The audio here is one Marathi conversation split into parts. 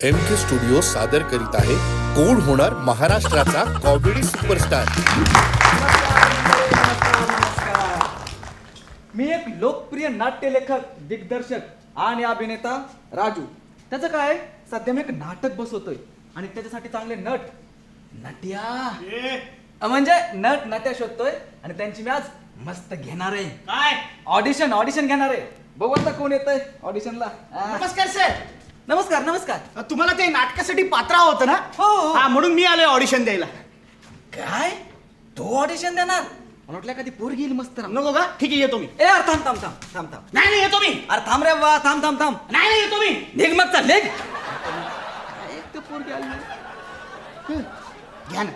एम के स्टुडिओ सादर करीत आहे कोण होणार महाराष्ट्राचा कॉमेडी सुपरस्टार मी एक लोकप्रिय नाट्यलेखक दिग्दर्शक आणि अभिनेता राजू. त्याचं काय? सध्या मी एक नाटक बसवतोय आणि त्याच्यासाठी चांगले नट नट्या. अ, म्हणजे नट नट्या शोधतोय आणि त्यांची मी आज मस्त घेणार आहे. काय? ऑडिशन ऑडिशन घेणार आहे. बघू आता कोण येत आहे ऑडिशनला नमस्कार सर नमस्कार नमस्कार. तुम्हाला ते नाटकासाठी पात्र होतं ना? हो, हो. हा म्हणून मी आलोय ऑडिशन द्यायला. काय? तो ऑडिशन देणार? मला वाटलं एखादी पोरगी येईल मस्त राम. नको का? ठीक आहे येतो मी. ए अरे थांब थांब थांब थांब थांब. नाही नाही येतो मी. अरे थांब रे वा थांब थांब थांब. नाही नाही येतो मी. निघ मग चल निघ. घ्या ना.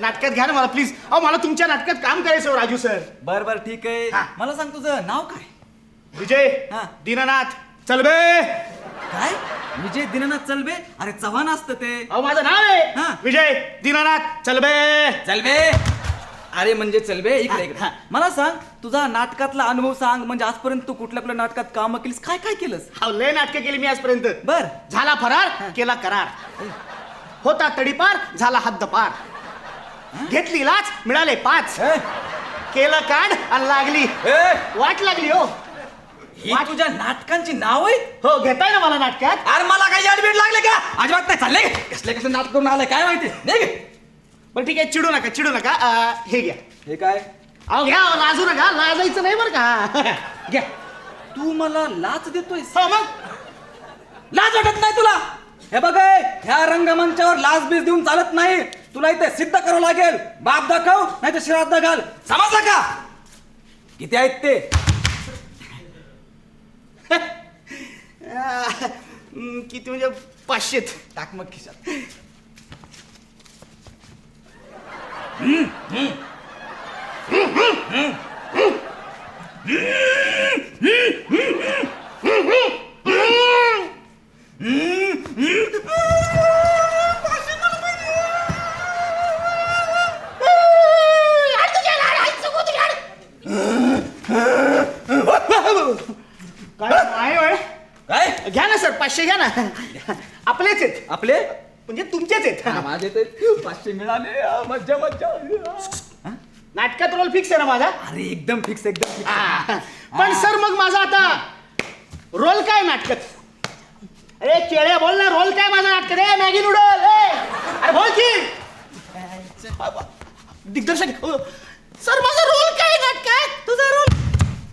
नाटकात घ्या ना मला प्लीज अहो मला तुमच्या नाटकात काम करायचं हो, राजू सर. बर बर ठीक आहे. हा. मला सांग तुझं नाव काय? विजय हा. दीननाथ. चल बे. काय? विजय दिनानाथ चलबे? अरे चव्हाण असतं ते. अहो माझं नाव आहे. हा. विजय दीननाथ चल बे चलबे. अरे म्हणजे चलबे इकडे इकडे. हा. मला सांग तुझा नाटकातला अनुभव सांग. म्हणजे आजपर्यंत तू कुठल्या कुठल्या नाटकात काम केलीस? काय काय केलंस? हा लय नाटकं केली मी आजपर्यंत. बर. झाला फरार केला करार. होता तडीपार झाला हद्दपार घेतली लाच मिळाले पाच. ए, केलं काढ आणि लागली. ए, वाट लागली हो. ही तुझ्या नाटकांची नाव आहेत? हो घेताय ना मला नाटकात? अरे मला काही ऍडमिट लागले का? अजिबात नाही चालले. कसले कसले नाटक करून आलाय काय माहिती? नाही बरं ठीक आहे चिडू नका चिडू नका. अं, हे घ्या. हे काय? अहो घ्या अहो, लाजू नका. लाजायचं नाही बरं का? घ्या. तू मला लाच देतोय हो मग? लाज वाटत नाही तुला? हे बघ हे, ह्या रंगमंचावर लाच बीज देऊन चालत नाही. तुला इथे सिद्ध करावं लागेल. बाप दाखव नाही तर श्राद्ध घाल. समजलं का? किती आहेत ते? किती म्हणजे पाचशेत. टाक मग खिशात. काय? आहे? काय? घ्या ना सर पाचशे घ्या ना. आपलेच आहेत. आपले? म्हणजे तुमचेच आहेत. हा, माझे ते पाचशे मिळाले. आ, मज्जा मज्जा. हा? नाटकात रोल फिक्स आहे ना माझा? अरे एकदम फिक्स एकदम fix. हा. पण सर मग माझा आता रोल काय नाटकात? अरे केळ्या बोल ना रोल काय माझा नाटकात? ए मॅगी नूडल ए! अरे बोल की. दिग्दर्शक अ, सर माझा रोल काय नाटकात? तुझा रोल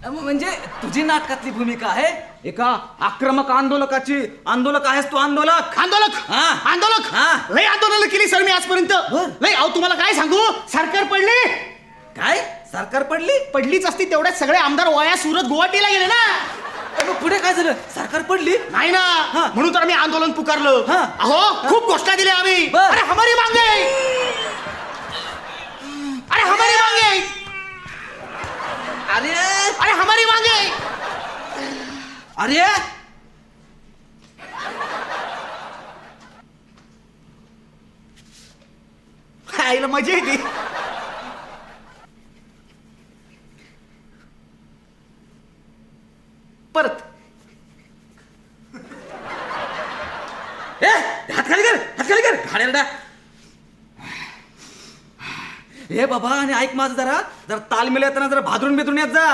म्हणजे तुझी नाटकातली भूमिका आहे? एका आक्रमक आंदोलकाची आंदोलक आहेस तू आंदोलक? आंदोलक? हा. आंदोलक? हा. लय आंदोलन केली सर मी आजपर्यंत. बर. लय अहो तुम्हाला काय सांगू? सरकार पडले. काय? सरकार पडली? पडलीच असती तेवढ्यात सगळे आमदार वया सुरत गुवाहाटीला गेले ना. मग पुढे काय झालं? सरकार पडली? नाही ना. म्हणून तर आम्ही आंदोलन पुकारलं. हा. अहो खूप घोषणा दिल्या आम्ही. बर. अरे हमारी मांगे. अरे हमारी मांगे. अरे! अरे हमारी मांगे अरे? आईला मजा येते. परत. ए हात खाली कर हात खाली कर. घाणेरडा ए बाबा आणि ऐक माझं जरा. जरा तालमेल ना जरा भादरून बिदरून येत जा.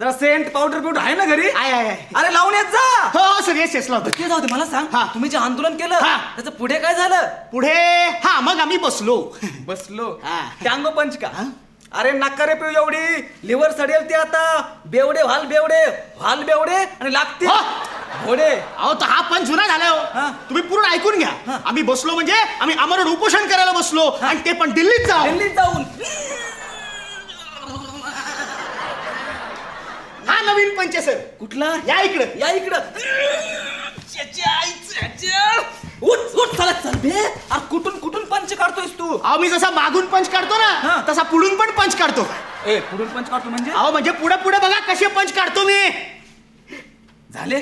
जरा सेंट पावडर बिवडर आहे ना घरी? आय आय आय अरे लावून येत जा. हो सर येस येस लावतो. ते जाऊ दे मला सांग. हा. तुम्ही जे आंदोलन केलं हा. त्याचं पुढे काय झालं? पुढे हा मग आम्ही बसलो. बसलो. हा. टांगो पंच का अरे नका रे पिऊ एवढी लिव्हर सडेल ते आता. बेवडे व्हाल बेवडे व्हाल बेवडे आणि लागते हो. घोडे. अहो तर हा पण जुना झाला हा. हो. तुम्ही पूर्ण ऐकून घ्या. आम्ही बसलो म्हणजे आम्ही आमरण उपोषण करायला बसलो आणि ते पण दिल्लीत जाऊ दिल्लीत जाऊन. हा नवीन पंच सर. कुठला? या इकडं. या इकडं. च्याच्या. उठ उठ चला चल बे. अरे कुठून कुठून पंच काढतोयस तू? अहो मी जसा मागून पंच काढतो हा. ना तसा पुढून पण पंच काढतो. ए कुठून पंच काढतो म्हणजे? अहो म्हणजे पुढे पुढे बघा कसे पंच काढतो मी. झाले?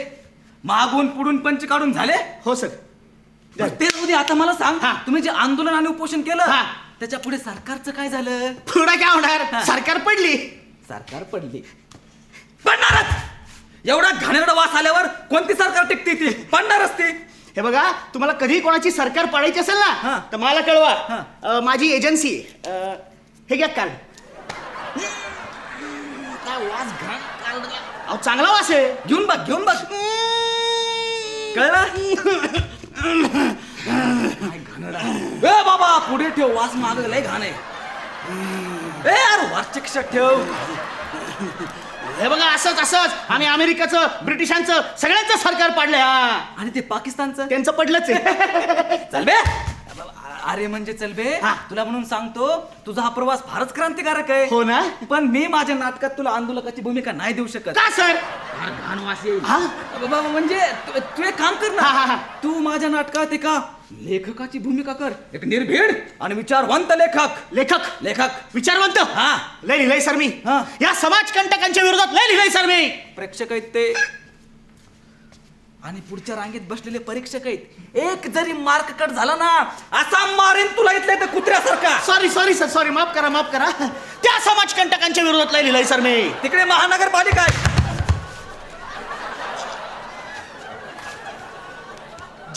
मागून पुढून पंच काढून झाले? हो सर. बरं, ते जाऊ दे आता मला सांग. हा. तुम्ही जे आंदोलन आणि उपोषण केलं हा. त्याच्या पुढे सरकारचं काय झालं? पुढे काय होणार. सरकार पडली. सरकार पडली. पडणारच. एवढा घाणेरडा वास आल्यावर कोणती सरकार टिकते ती पडणारच ती. हे बघा तुम्हाला कधी कोणाची सरकार पाडायची असेल हा. ना तर मला कळवा. हा. अं, माझी एजन्सी हे घ्या कार्ड वास. अहो चांगला वास आहे. घेऊन बघ घेऊन बघ. कळलं. ए बाबा पुढे ठेव. वास माग लय घाण आहे. ए यार वरच्या खिशात ठेव. हे बघा असंच असंच. आम्ही अमेरिकेचं ब्रिटिशांचं सगळ्यांचं सरकार पाडलंय हा. आणि ते पाकिस्तानचं? त्यांचं पडलंच आहे. चल बे. अरे म्हणजे चल बे हा. तुला म्हणून सांगतो तुझा हा प्रवास फारच क्रांतिकारक आहे. हो ना? पण मी माझ्या नाटकात तुला आंदोलकाची भूमिका नाही देऊ शकत. का सर? घाण वास येईल. हा? बाबा म्हणजे तू तू एक काम कर हा, हा, हा. ना तू माझ्या नाटकात एका लेखकाची भूमिका कर. एक निर्भीड आणि विचारवंत लेखक. लेखक? लेखक. विचारवंत? हा. लय लिहिलंय सर मी. हा. या समाज कंटकांच्या विरोधात लय लिहिलंय सर मी. प्रेक्षक आहेत ते. आणि पुढच्या रांगेत बसलेले परीक्षक आहेत. एक जरी मार्क कट झाला ना असा मारेन तुला इथल्या त्या कुत्र्यासारखा. सॉरी सॉरी सर सॉरी माफ करा माफ करा. त्या समाज कंटकांच्या विरोधात लय लिहिलंय सर मी. तिकडे महानगरपालिका आहे.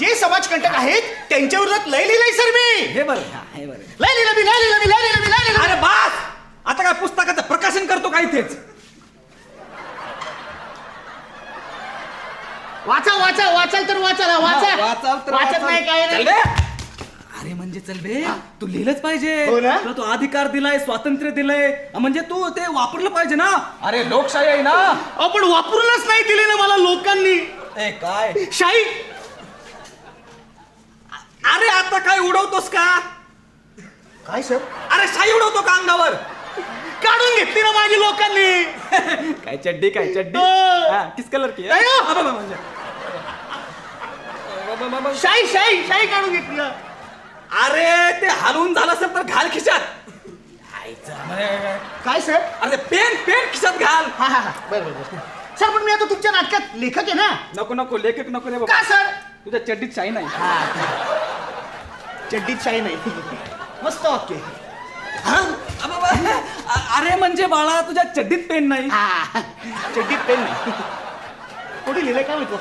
जे समाज कंटक आहेत त्यांच्या विरोधात लय लिहिलंय सर मी. हे बरं. हा, हे बरं. लय लिहिलं मी लय लिहिलं मी लय लिहिलं मी लय लिहिलं अरे बास! आता काय पुस्तकाचं प्रकाशन करतो का इथेच? वाचा वाचा वाचाल तर वाचाल वाचा हा, वाचाल तर वाचत वाचाल. नाही काय चल नाही बे. अरे म्हणजे चल बे तू लिहिलंच पाहिजे. हो ना? तुला तो अधिकार दिलाय स्वातंत्र्य दिलंय. म्हणजे तू ते वापरलं पाहिजे ना. अरे लोकशाही आहे ना. आपण वापरूनच नाही दिली ना मला लोकांनी. ए काय? शाही अरे आता काय उडवतोस का? काय सर? अरे शाई उडवतो का अंगावर? काढून घेतली ना माझी लोकांनी. काय चड्डी काय चड्डी? हो. किस कलर की नाही हो. म्हणजे. शाही शाही शाही काढून घेतली ना. अरे ते हलवून झालं असेल तर घाल खिशात. काय सर? अरे पेन पेन खिशात घाल. हा हा हा. बरं बरं बरं. सर पण मी आता तुमच्या नाटकात लेखक आहे ना. नको नको लेखक नको रे का बाबा सर? तुझ्या चड्डीत शाई नाही. चड्डीत शाही नाही. मस्त ओके अरे म्हणजे बाळा तुझ्या चड्डीत पेन नाही. हा चड्डीत पेन नाही. कोणी लिहिलंय काय माहिती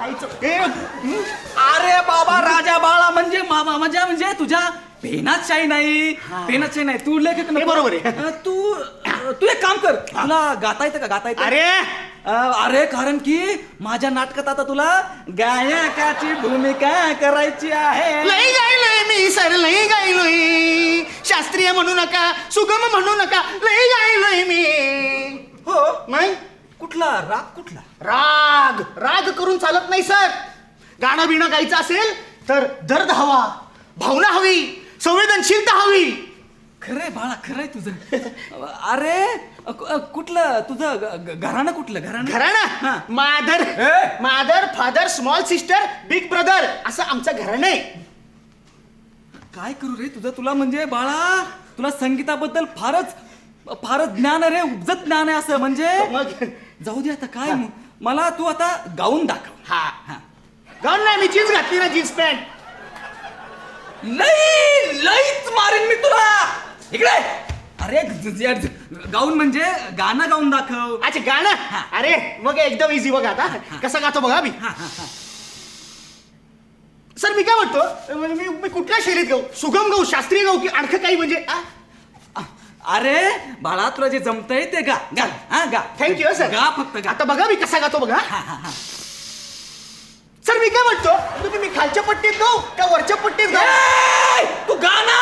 आईचं? अरे बाबा राजा बाळा म्हणजे मामा म्हणजे म्हणजे तुझ्या पेनात शाई नाही. पेनात शाई नाही. तू लेखक नको. बरोबर आहे. तू तू एक काम कर. तुला गाता येतं का? गाता येतं? अरे अरे कारण की माझ्या नाटकात आता तुला गायकाची भूमिका करायची आहे. लई गायलोय मी सर लई गायलोय. शास्त्रीय म्हणू नका सुगम म्हणू नका लई गायलोय मी. हो? नाही कुठला? राग कुठला? राग. राग करून चालत नाही सर. गाणं बिणं गायचं असेल तर दर्द हवा भावना हवी संवेदनशीलता हवी. खरंय बाळा खरंय तुझं. अरे अ, कुठलं? तुझं ग- ग- घराणं कुठलं? घराणं? हा. घराणं मादर. ए! Mother father small sister big brother असं आमचं घराणं आहे काय करू रे तुझं? तुला म्हणजे बाळा तुला संगीताबद्दल फारच फारच ज्ञान आहे रे उपजत ज्ञान आहे असं म्हणजे? मग? जाऊ दे आता काय मला तू आता गाऊन दाखव. हा. हा. गाऊन नाही मी जीन्स घातली ना जीन्स पॅन्ट. लई लईच मारीन मी तुला. इकडे! अरे ज- ज- ज- गाऊन म्हणजे गाणं गाऊन दाखव. अच्छा गाणं? अरे मग एकदम इझी बघा आता. कसा गातो बघा मी हा, हा, हा. सर मी काय म्हणतो? म्हणजे मी मी कुठल्या शैलीत गाऊ? सुगम गाऊ शास्त्रीय गाऊ की आणखं काही म्हणजे अरे बाळा तुला जे जमतंय ते गा. गा. हा गा. थँक्यू सर गा फक्त गा. आता बघा मी कसा गातो बघा. हा, हा, हा. सर मी काय म्हणतो? तुम्ही मी खालच्या पट्टीत गाऊ का वरच्या पट्टीत गाऊ? ए, तू गा ना!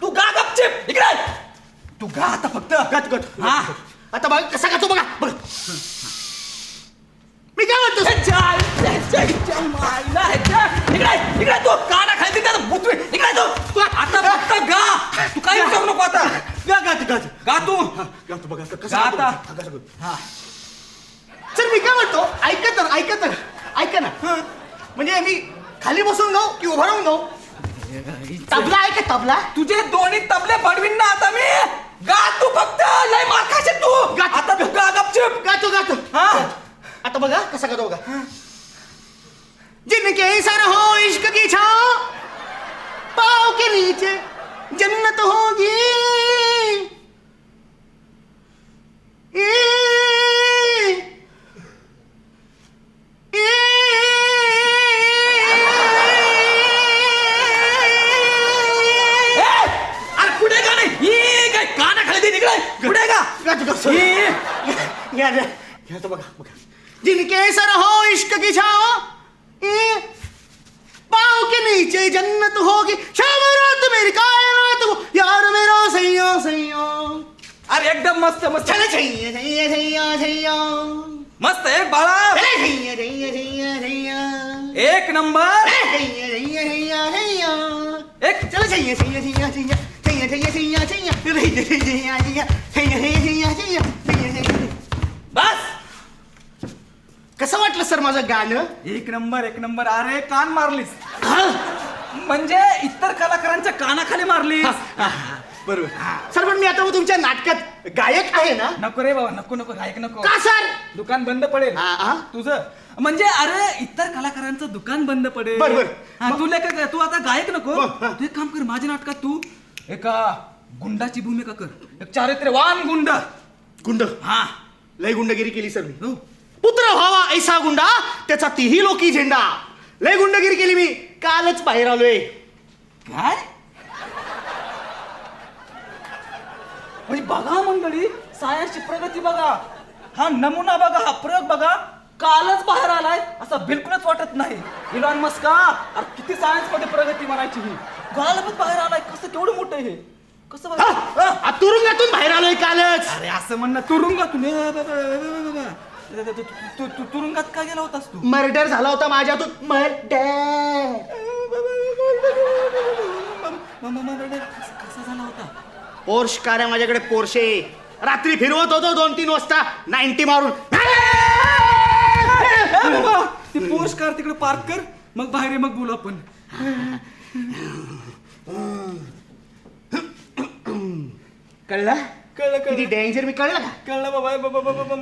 तू गा गपचिप. इकडे तू गा आता फक्त. गत गत हा. आता बघा कसा गातो बघा. बघा. मी काय म्हणतो? ह्याच्या- ह्याच्या- ह्याच्या मायला ह्याच्या. इकडे इकडे तू. काना खाली त्यात बुतवी इकडे तू. आता फक्त गा. तू काही विचारू नको आता. गा गात गात गा तू. गा आता. बघा, कसा गातो. हा सर मी काय म्हणतो? ऐका तर ऐका तर. ऐका ना. म्हणजे मी खाली बसून गाऊ की उभा राहून गाऊ तबला आहे का तबला? तुझे दोन्ही तबले पडवीन ना आता मी. गा तू फक्त. लय मार खाशील तू. गा. आता तू गा गपचिप. गातो गातो हा. आता बघा कसा गातो बघा. जिनके सर हो इश्क की छाव पाव के नीचे जन्नत होगी। ए, घ्या घ्या घ्या तो बघा बघा जिनके सर हो इश्क की छाओ पाँव के नीचे जन्नत होगी। शाम रात मेरी कायनात हो यार मेरा सैया सैया। अरे एकदम मस्त मस्त। चले सैया सैया सैया सैया। मस्त एक बाळा चले सैया सैया सैया सैया। एक नंबर। सैया सैया सैया सैया। एक। चलो सैया सैया सैया सैया सैया सैया सैया सैया सैया सैया सैया सैया सैया सैया सैया सैया बस कसं वाटलं सर माझं गाणं एक नंबर एक नंबर अरे कान मारलीस हा? म्हणजे इतर कलाकारांच्या कानाखाली मारलीस बरोबर सर पण मी आता मग तुमच्या नाटकात गायक आहे ना नको रे बाबा नको नको ऐक नको का सर दुकान बंद पडेल हा, हा. तुझं म्हणजे अरे इतर कलाकारांचं दुकान बंद पडेल बर, बर. हा, तू लेखक तू आता गायक नको हा. तू एक काम कर माझ्या नाटकात तू एका गुंडाची भूमिका कर. एक चारित्र्यवान गुंड. गुंड? हा. लय गुंडगिरी केली सर मी. हो. पुत्र व्हावा ऐसा गुंडा त्याचा तिही लोकी झेंडा. लय गुंडगिरी केली मी. कालच बाहेर आलोय. काय? म्हणजे बघा मंडळी सायन्सची प्रगती बघा. हा नमुना बघा हा प्रयोग बघा. कालच बाहेर आलाय असं बिलकुलच वाटत नाही. इलॉन मस्का अरे किती सायन्समध्ये प्रगती म्हणायची ही. कालच बाहेर आलाय कसं केवढं मोठं हे? कसं हा? बघा आ, तुरुंगातून बाहेर आलोय कालच. अरे असं म्हणणं तुरुंगातून. ए, बाबा, ए, बाबा, बाबा. तू- तू- तू- तू तुरुंगात का गेला होतास तू? मर्डर झाला होता माझ्यातून. मर्डर कसा झाला होता? पोर्श कार आहे माझ्याकडे पोरशे रात्री फिरवत होतो दोन तीन वाजता. नाईन्टी मारून. ती पोस्ट कार तिकडे पार्क कर मग बाहेर ये, मग बोलू आपण कळलं कळलं किती कळलं डेंजर मी कळलं का कळलं बाबा म-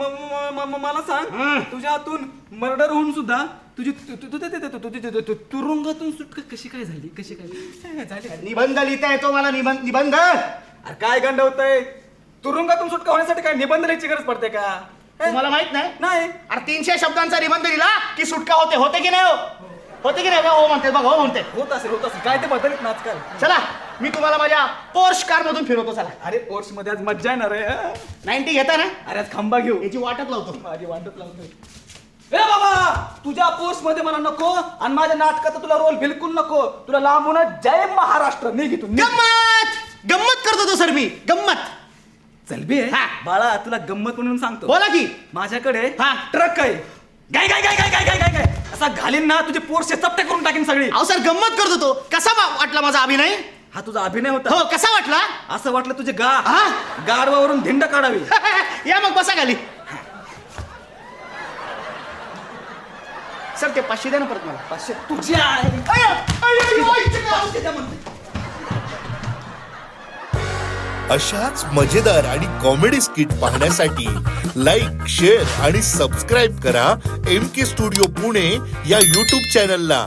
म- म- मला सांग हं. तुझ्या हातून मर्डर होऊन सुद्धा तुझी तु- तु- तु- तु- तु- तु- तु- तु- तु- तुरुंगातून सुटका कशी काय झाली कशी काय झाली निबंध लिहिता येतो मला निबंध निबंध अरे काय गंड होतंय तुरुंगातून सुटका होण्यासाठी काय निबंध लिहायची गरज पडते का हे? तुम्हाला माहीत नाही? नाही. अरे तीनशे शब्दांचा निबंध लिहिला की सुटका होते होते की नाही हो? होते की नाही? हो म्हणते बघा हो म्हणते. होत असेल होत असेल. काय ते बदलत ना आजकाल. चला मी तुम्हाला माझ्या पोर्श कार मधून फिरवतो चला. अरे पोर्समध्ये आज मज्जा येणार आहे नाईन्टी घेता ना? अरे आज खांबा घेऊ. याची वाटच लावतो. माझी वाटत लावतोय. ए बाबा तुझ्या पोस्टमध्ये मला नको आणि माझ्या नाटकात तुला रोल बिलकुल नको. तुला लांबूनच जय महाराष्ट्र. निघ इथून निघ. गंमत! गंमत करत होतो सर मी. गंमत! चल बे हा. बाळा तुला गंमत म्हणून सांगतो बोला की माझ्याकडे हा. ट्रक आहे गाय गाय गाय गाय गाय गाय गाय गाय असा घालीन ना तुझे पोरचे चपटे करून टाकीन सगळी अहो सर गंमत करत होतो कसा वा- वाटला माझा अभिनय हा तुझा अभिनय होता हो कसा वाटला असं वाटलं तुझे गा हा? गाडवावरून धिंड काढावी या मग बसा खाली सर ते पाचशे द्या ना परत मला पाचशे तुझ्या आहे. अशाच मजेदार आणि कॉमेडी स्किट पाहण्यासाठी लाईक शेअर आणि सबस्क्राईब करा एम के स्टुडिओ पुणे या युट्यूब चॅनलला